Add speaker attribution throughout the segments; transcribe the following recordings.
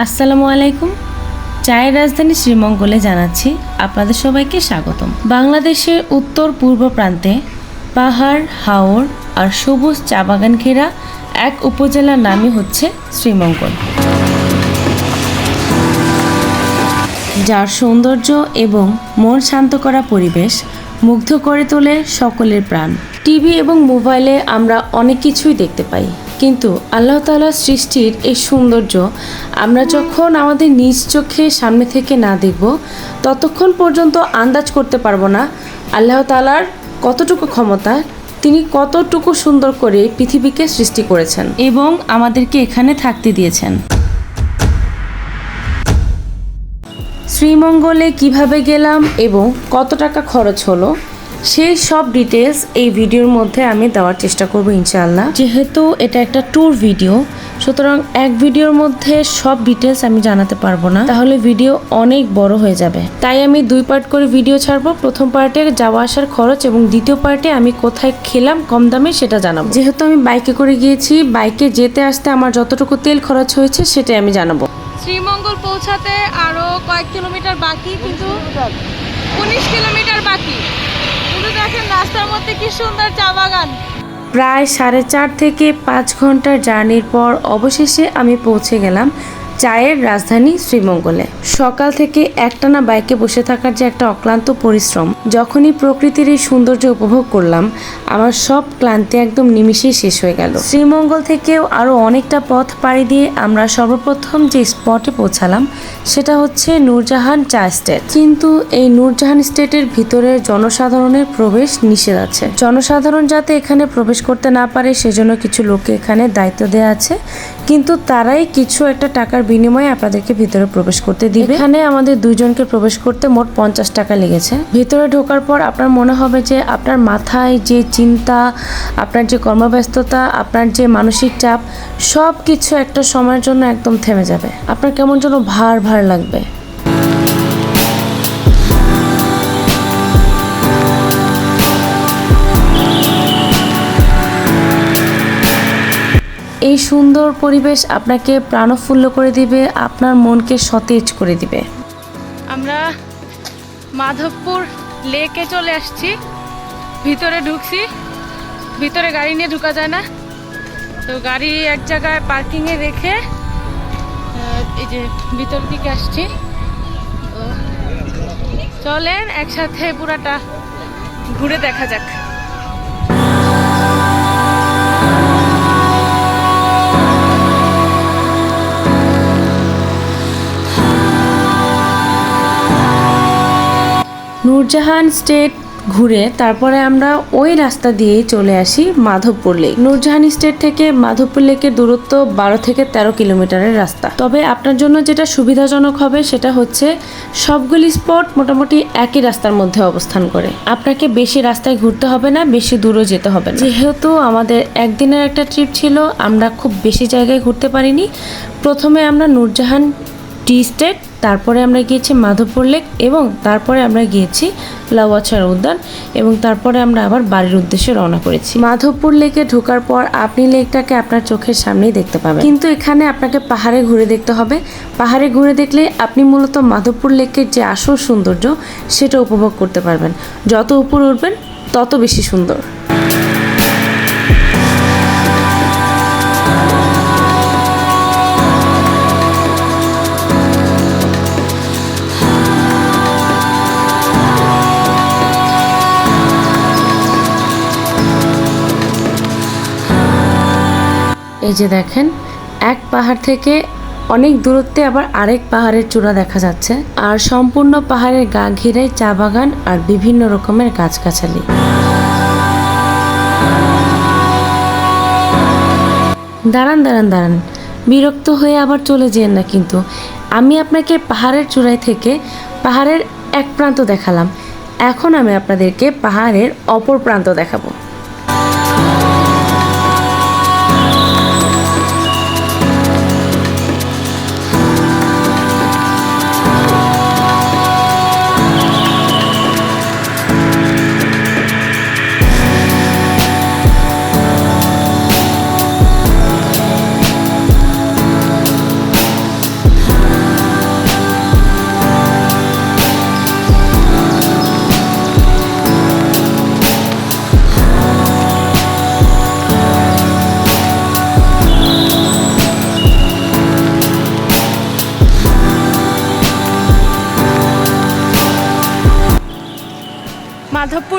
Speaker 1: আসসালামু আলাইকুম। চায়ের রাজধানী শ্রীমঙ্গলে জানাচ্ছি আপনাদের সবাইকে স্বাগতম। বাংলাদেশের উত্তর পূর্ব প্রান্তে পাহাড়, হাওর আর সবুজ চা বাগান ঘেরা এক উপজেলার নামই হচ্ছে শ্রীমঙ্গল। যার সৌন্দর্য এবং মন শান্ত করা পরিবেশ মুগ্ধ করে তোলে সকলের প্রাণ। টিভি এবং মোবাইলে আমরা অনেক কিছুই দেখতে পাই। কিন্তু আল্লাহ তালার সৃষ্টির এই সৌন্দর্য আমরা যখন আমাদের নিজ চোখে সামনে থেকে না দেখব, ততক্ষণ পর্যন্ত আন্দাজ করতে পারব না আল্লাহ তালার কতটুকু ক্ষমতা, তিনি কতটুকু সুন্দর করে পৃথিবীকে সৃষ্টি করেছেন এবং আমাদেরকে এখানে থাকতে দিয়েছেন। শ্রীমঙ্গলে কীভাবে গেলাম এবং কত টাকা খরচ হলো? সেই সব ডিটেলস এই ভিডিওর মধ্যে আমি দেওয়ার চেষ্টা করব ইনশাআল্লাহ। যেহেতু এটা একটা ট্যুর ভিডিও সুতরাং এক ভিডিওর মধ্যে সব ডিটেলস আমি জানাতে পারব না। তাহলে ভিডিও অনেক বড় হয়ে যাবে। তাই আমি দুই পার্ট করে ভিডিও ছাড়বো। প্রথম পার্টে যাওয়া আসার খরচ এবং দ্বিতীয় পার্টে আমি কোথায় খেলাম কম দামে সেটা জানাব। যেহেতু আমি বাইকে করে গিয়েছি বাইকে যেতে আসতে আমার যতটুকু তেল খরচ হয়েছে সেটাই আমি জানাব।
Speaker 2: শ্রীমঙ্গল পৌঁছাতে আরও কয়েক কিলোমিটার বাকি কিন্তু উনিশ কিলোমিটার বাকি। কিন্তু দেখেন রাস্তার মধ্যে কি সুন্দর চা বাগান।
Speaker 1: প্রায় সাড়ে চার থেকে পাঁচ ঘণ্টার জার্নির পর অবশেষে আমি পৌঁছে গেলাম চায়ের রাজধানী শ্রীমঙ্গলে। সকাল থেকে একটানা বাইকে বসে থাকার যে একটা অক্লান্ত পরিশ্রম, যখনই প্রকৃতির এই সৌন্দর্য উপভোগ করলাম, আমার সব ক্লান্তি একদম নিমিশেই শেষ হয়ে গেল। শ্রীমঙ্গল থেকেও আরও অনেকটা পথ পাড়ি দিয়ে আমরা সর্বপ্রথম যে স্পটে পৌঁছালাম, সেটা হচ্ছে নূরজাহান চা স্টেট। কিন্তু এই নূরজাহান স্টেটের ভিতরে জনসাধারণের প্রবেশ নিষেধ আছে। জনসাধারণ যাতে এখানে প্রবেশ করতে না পারে, সেজন্য কিছু লোককে এখানে দায়িত্ব দেওয়া আছে। কিন্তু তারাই কিছু একটা টাকার বিনিময়ে আপনাদেরকে ভিতরে প্রবেশ করতে দিবে। এখানে আমাদের দুজনকে প্রবেশ করতে মোট পঞ্চাশ টাকা লেগেছে। ভিতরে ঢোকার পর আপনার মনে হবে যে আপনার মাথায় যে চিন্তা, আপনার যে কর্মব্যস্ততা, আপনার যে মানসিক চাপ সব কিছু একটা সময়ের জন্য একদম থেমে যাবে। আপনার কেমন যেন ভার ভার লাগবে। এই সুন্দর পরিবেশ আপনাকে প্রাণফুল্ল করে দিবে, আপনার মনকে সতেজ করে দিবে।
Speaker 2: আমরা মাধবপুর লেকে চলে আসছি। ভিতরে ঢুকছি। ভিতরে গাড়ি নিয়ে ঢুকা যায় না। তো গাড়ি এক জায়গায় পার্কিংয়ে রেখে এই যে ভিতর দিকে আসছি। চলেন, একসাথে পুরাটা ঘুরে দেখা যাক।
Speaker 1: নূরজাহান স্টেট ঘুরে তারপরে আমরা ওই রাস্তা দিয়ে চলে আসি মাধবপুর লেক। নূরজাহান স্টেট থেকে মাধবপুর লেকের দূরত্ব বারো থেকে তেরো কিলোমিটারের রাস্তা। তবে আপনার জন্য যেটা সুবিধাজনক হবে সেটা হচ্ছে সবগুলি স্পট মোটামুটি একই রাস্তার মধ্যে অবস্থান করে। আপনাকে বেশি রাস্তায় ঘুরতে হবে না, বেশি দূরও যেতে হবে না। যেহেতু আমাদের একদিনের একটা ট্রিপ ছিল, আমরা খুব বেশি জায়গায় ঘুরতে পারিনি। প্রথমে আমরা নূরজাহান টি স্টেট তারপরে আমরা গিয়েছি মাধবপুর লেক এবং তারপরে আমরা গিয়েছি লাউয়াছড়া উদ্যান এবং তারপরে আমরা আবার বাড়ির উদ্দেশ্যে রওনা করেছি। মাধবপুর লেকে ঢোকার পর আপনি লেকটাকে আপনার চোখের সামনেই দেখতে পাবেন। কিন্তু এখানে আপনাকে পাহাড়ে ঘুরে দেখতে হবে। পাহাড়ে ঘুরে দেখলে আপনি মূলত মাধবপুর লেকের যে আসল সৌন্দর্য সেটা উপভোগ করতে পারবেন। যত উপর উঠবেন তত বেশি সুন্দর। এই যে দেখেন, এক পাহাড় থেকে অনেক দূরত্বে আবার আরেক পাহাড়ের চূড়া দেখা যাচ্ছে। আর সম্পূর্ণ পাহাড়ের গা ঘিরে চা বাগান আর বিভিন্ন রকমের গাছগাছালি। দাঁড়ান দাঁড়ান দাঁড়ান। বিরক্ত হয়ে আবার চলে যেন না কিন্তু। আমি আপনাকে পাহাড়ের চূড়ায় থেকে পাহাড়ের এক প্রান্ত দেখালাম। এখন আমি আপনাদেরকে পাহাড়ের অপর প্রান্ত দেখাবো।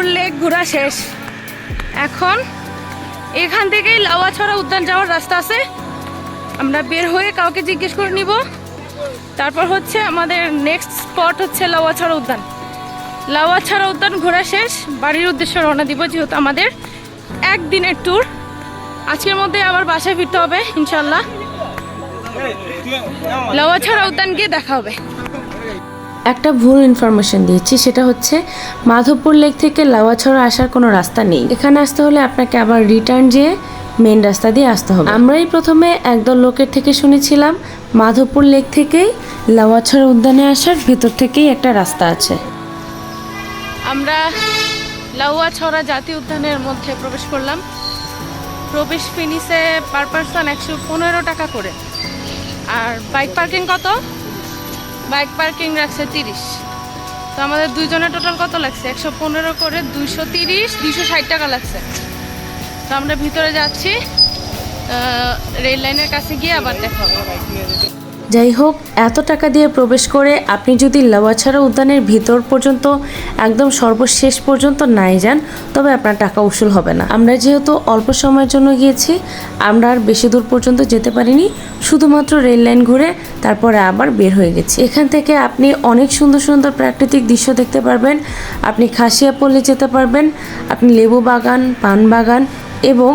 Speaker 2: ঘোরা শেষ। এখন এখান থেকেই লাওয়াছড়া উদ্যান যাওয়ার রাস্তা আছে। আমরা বের হয়ে কাউকে জিজ্ঞেস করে নিব। তারপর হচ্ছে আমাদের নেক্সট স্পট হচ্ছে লাওয়াছড়া উদ্যান। লাওয়াছড়া উদ্যান ঘোরা শেষ। বাড়ির উদ্দেশ্যে রওনা দিব যেহেতু আমাদের একদিনের ট্যুর আজকের মধ্যে আবার বাসায় ফিরতে হবে ইনশাল্লাহ লাওয়াছড়া উদ্যান গিয়ে দেখা হবে।
Speaker 1: একটা ভুল ইনফরমেশন দিয়েছি, সেটা হচ্ছে মাধবপুর লেক থেকে লাওয়াছড়া আসার কোনো রাস্তা নেই। এখানে আসতে হলে আপনাকে আবার রিটার্ন যেয়ে মেন রাস্তা দিয়ে আসতে হবে। আমরাই প্রথমে একদল লোকের থেকে শুনেছিলাম, মাধবপুর লেক থেকেই লাওয়াছড়া উদ্যানে আসার ভেতর থেকেই একটা রাস্তা আছে।
Speaker 2: আমরা লাউয়া ছড়া জাতীয় উদ্যানের মধ্যে প্রবেশ করলাম। প্রবেশ ফিনিসে পার পার্সন একশো পনেরো টাকা করে। আর বাইক পার্কিং কত? বাইক পার্কিং রাখছে তিরিশ। তো আমাদের দুইজনের টোটাল কত লাগছে? একশো পনেরো করে দুইশো তিরিশ, দুইশো ষাট টাকা লাগছে। তো আমরা ভিতরে যাচ্ছি রেল লাইনের কাছে গিয়ে আবার দেখা হবে।
Speaker 1: যাই হোক, এত টাকা দিয়ে প্রবেশ করে আপনি যদি লাওয়াছড়া উদ্যানের ভিতর পর্যন্ত, একদম সর্বশেষ পর্যন্ত নাই যান, তবে আপনার টাকা উসুল হবে না। আমরা যেহেতু অল্প সময়ের জন্য গিয়েছি, আমরা আর বেশি দূর পর্যন্ত যেতে পারিনি, শুধুমাত্র রেল লাইন ঘুরে তারপরে আবার বের হয়ে গেছি। এখান থেকে আপনি অনেক সুন্দর সুন্দর প্রাকৃতিক দৃশ্য দেখতে পারবেন, আপনি খাসিয়াপল্লি যেতে পারবেন, আপনি লেবু বাগান পান বাগান এবং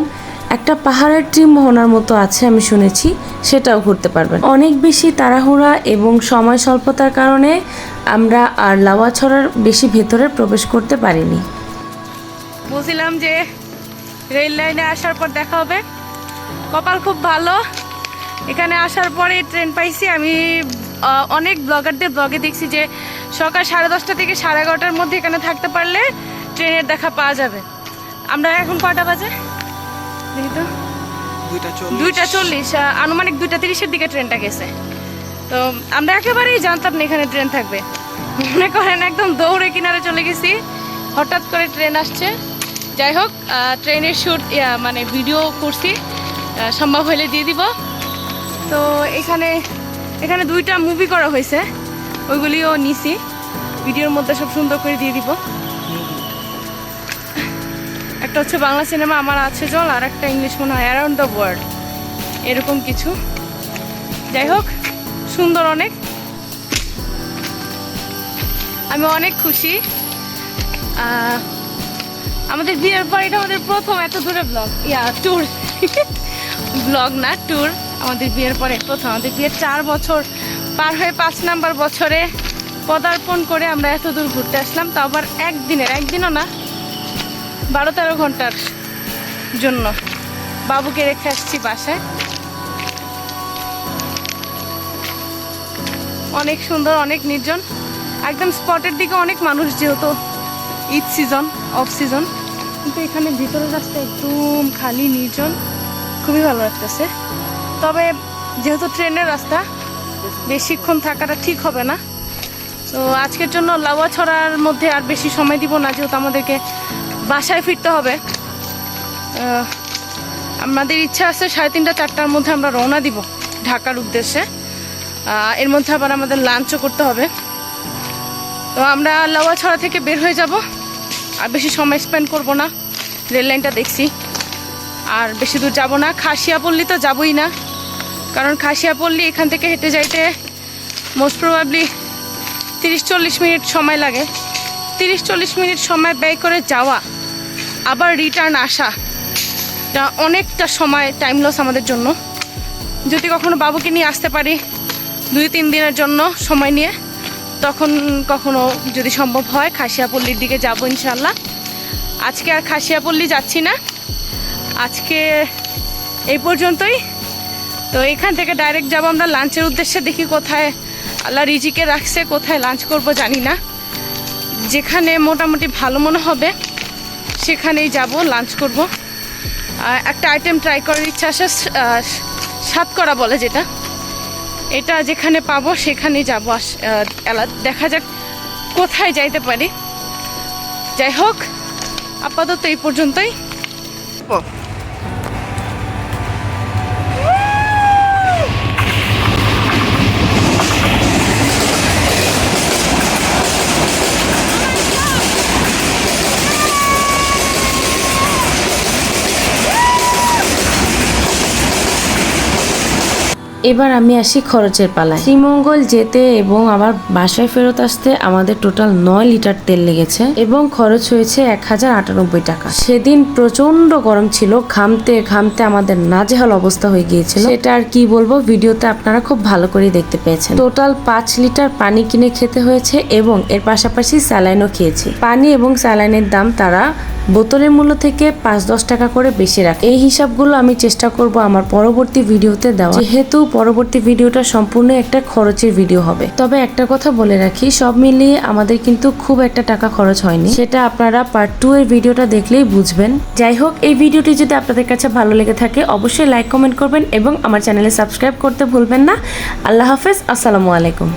Speaker 1: একটা পাহাড়ের ট্রিম মোহনার মতো আছে আমি শুনেছি, সেটাও ঘুরতে পারবেন। অনেক বেশি তাড়াহুড়া এবং সময় স্বল্পতার কারণে আমরা আর লাওয়াছড়ার বেশি ভেতরে প্রবেশ করতে পারিনি।
Speaker 2: বলছিলাম যে রেল লাইনে আসার পর দেখা হবে। কপাল খুব ভালো। এখানে আসার পরে ট্রেন পাইছি। আমি অনেক ব্লগারদের ব্লগে দেখছি যে সকাল সাড়ে দশটা থেকে সাড়ে এগারোটার মধ্যে এখানে থাকতে পারলে ট্রেনের দেখা পাওয়া যাবে। আমরা এখন কটা বাজে? তো।
Speaker 3: দুইটা চল্লিশ।
Speaker 2: আনুমানিক দুইটা তিরিশের দিকে ট্রেনটা গেছে। তো আমরা একেবারেই জানতাম না এখানে ট্রেন থাকবে। মনে করেন একদম দৌড়ে কিনারে চলে গেছি। হঠাৎ করে ট্রেন আসছে। যাই হোক ট্রেনের শ্যুট মানে ভিডিও করছি। সম্ভব হলে দিয়ে দিব। তো এখানে এখানে দুইটা মুভি করা হয়েছে। ওইগুলিও নিছি। ভিডিওর মধ্যে সব সুন্দর করে দিয়ে দিব। একটা হচ্ছে বাংলা সিনেমা, আমার আছে জল, আর একটা ইংলিশ মনে হয় অ্যারাউন্ড দ্য ওয়ার্ল্ড এরকম কিছু। যাই হোক, সুন্দর অনেক। আমি অনেক খুশি। আমাদের বিয়ের পর এটা আমাদের প্রথম এত দূরে ব্লগ ইয়া ট্যুর ব্লগ না ট্যুর আমাদের বিয়ের পরে প্রথম। আমাদের বিয়ের চার বছর, পার হয়ে পাঁচ নাম্বার বছরে পদার্পণ করে আমরা এত দূর ঘুরতে আসলাম। তো আবার একদিনের, একদিনও না বারো তেরো ঘণ্টার জন্য। বাবুকে রেখে আসছি বাসায়। অনেক সুন্দর, অনেক নির্জন। একদম স্পটের দিকে অনেক মানুষ যেহেতু ঈদ সিজন অফ সিজন। কিন্তু এখানে ভিতরের রাস্তা একদম খালি, নির্জন। খুবই ভালো লাগতেছে। তবে যেহেতু ট্রেনের রাস্তা, বেশিক্ষণ থাকাটা ঠিক হবে না। তো আজকের জন্য লাওয়া ছড়ার মধ্যে আর বেশি সময় দিব না, যেহেতু আমাদেরকে বাসায় ফিরতে হবে। আমাদের ইচ্ছা আছে সাড়ে তিনটা, চারটার মধ্যে আমরা রওনা দিব ঢাকার উদ্দেশ্যে। এর মধ্যে আবার আমাদের লাঞ্চও করতে হবে। তো আমরা লাউয়াছড়া থেকে বের হয়ে যাব। আর বেশি সময় স্পেন্ড করব না। রেল লাইনটা দেখছি। আর বেশি দূর যাব না। খাসিয়াপল্লি তো যাবই না। কারণ খাসিয়াপল্লি এখান থেকে হেঁটে যাইতে মোস্ট প্রবাবলি তিরিশ চল্লিশ মিনিট সময় লাগে। তিরিশ চল্লিশ মিনিট সময় ব্যয় করে যাওয়া। আবার রিটার্ন আসা। অনেকটা সময় টাইম লস আমাদের জন্য। যদি কখনো বাবুকে নিয়ে আসতে পারি, দুই তিন দিনের জন্য সময় নিয়ে, তখন কখনো যদি সম্ভব হয় খাসিয়াপল্লির দিকে যাব ইনশাল্লাহ আজকে আর খাসিয়াপল্লি যাচ্ছি না। আজকে এই পর্যন্তই। তো এখান থেকে ডাইরেক্ট যাব আমরা লাঞ্চের উদ্দেশ্যে, দেখি কোথায় আল্লাহ রিজিকে রাখছে, কোথায় লাঞ্চ করব জানি না। যেখানে মোটামুটি ভালো মনে হবে। সেখানেই যাব লাঞ্চ করব। একটা আইটেম ট্রাই করার ইচ্ছা আসে সাত করা বলে যেটা। এটা যেখানে পাবো সেখানেই যাব দেখা যাক কোথায় যাইতে পারি। যাই হোক, আপাতত এই পর্যন্তই।
Speaker 1: এবার আমি আসি খরচের পালায়। শ্রীমঙ্গল যেতে এবং আবার বাসায় ফেরত আসতে আমাদের টোটাল নয় লিটার তেল লেগেছে এবং খরচ হয়েছে এক হাজার আটানব্বই টাকা। সেদিন প্রচণ্ড গরম ছিল, ঘামতে ঘামতে আমাদের নাজেহাল অবস্থা হয়ে গিয়েছিল। সেটা আর কি বলব, ভিডিওতে আপনারা খুব ভালো করে দেখতে পেয়েছেন। টোটাল পাঁচ লিটার পানি কিনে খেতে হয়েছে এবং এর পাশাপাশি স্যালাইনও খেয়েছি। পানি এবং স্যালাইনের দাম তারা বোতলের মূল্য থেকে পাঁচ দশ টাকা করে বেশি রাখে। এই হিসাবগুলো আমি চেষ্টা করব আমার পরবর্তী ভিডিওতে দেওয়া যেহেতু পরবর্তী ভিডিওটা সম্পূর্ণ একটা খরচের ভিডিও হবে। তবে একটা কথা বলে রাখি, সব মিলিয়ে আমাদের কিন্তু খুব একটা টাকা খরচ হয়নি। সেটা আপনারা পার্ট টু এর ভিডিওটা দেখলেই বুঝবেন। যাই হোক, এই ভিডিওটি যদি আপনাদের কাছে ভালো লেগে থাকে, অবশ্যই লাইক কমেন্ট করবেন এবং আমার চ্যানেলে সাবস্ক্রাইব করতে ভুলবেন না। আল্লাহ হাফেজ, আসসালামু আলাইকুম।